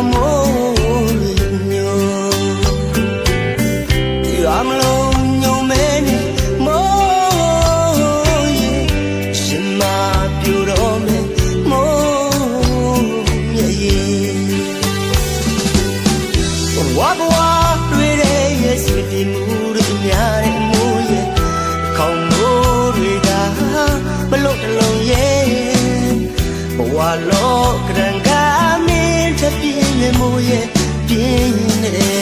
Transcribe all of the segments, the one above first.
amor. beginning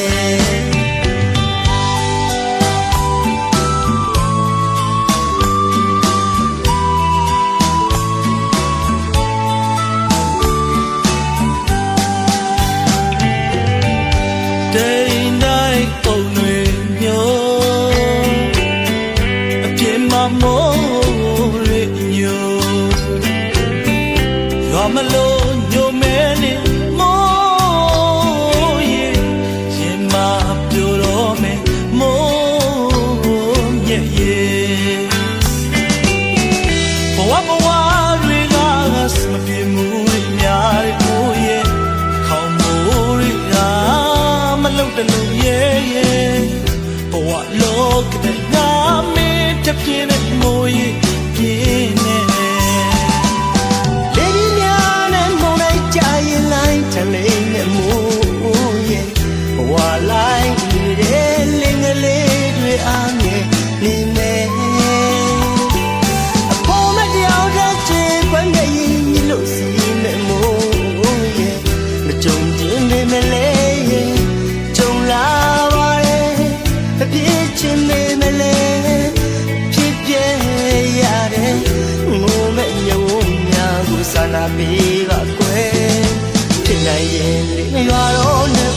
what look Kendini var onu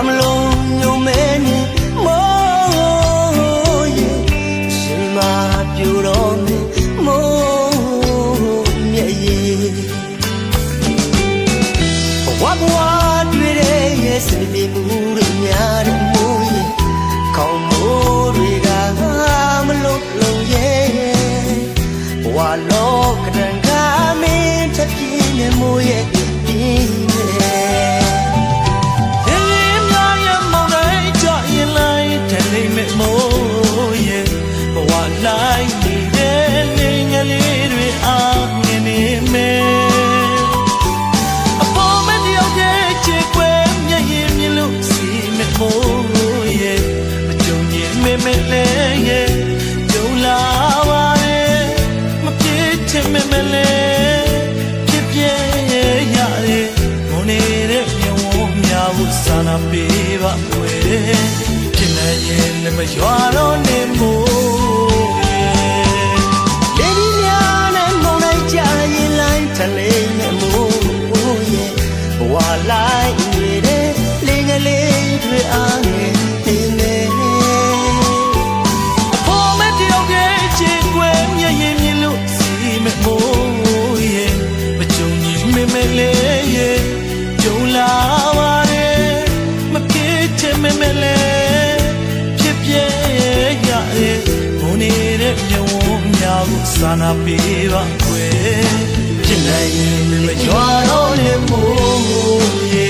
I'm alone. နာပေးပါမွေဖြစ်နိုင်ရင်လည်းမရွာတော့နေမို့လေဒီများနဲ့မုန်းလိုက်ကြရင်လိုက်ထလေနဲ့မို့ရဲ့ဘဝလိုက်ရဲ့လေငလေးတွေအားငယ်နေနေအဖို့မတယောက်ရဲ့ချစ်ွယ်မျက်ရည်မြင်လို့စီမဲ့မို့ရဲ့မကြုံရင်မမေလေးရဲ့ကြုံလာပါ မဲ့လဲဖြစ်ပြရဲ့ရရဲ့ဘုံနေတဲ့မြဝုံများကိုစာနာပေးပါခွေဖြစ်နိုင်ရင်မကြွားတော့နဲ့မို့ရဲ့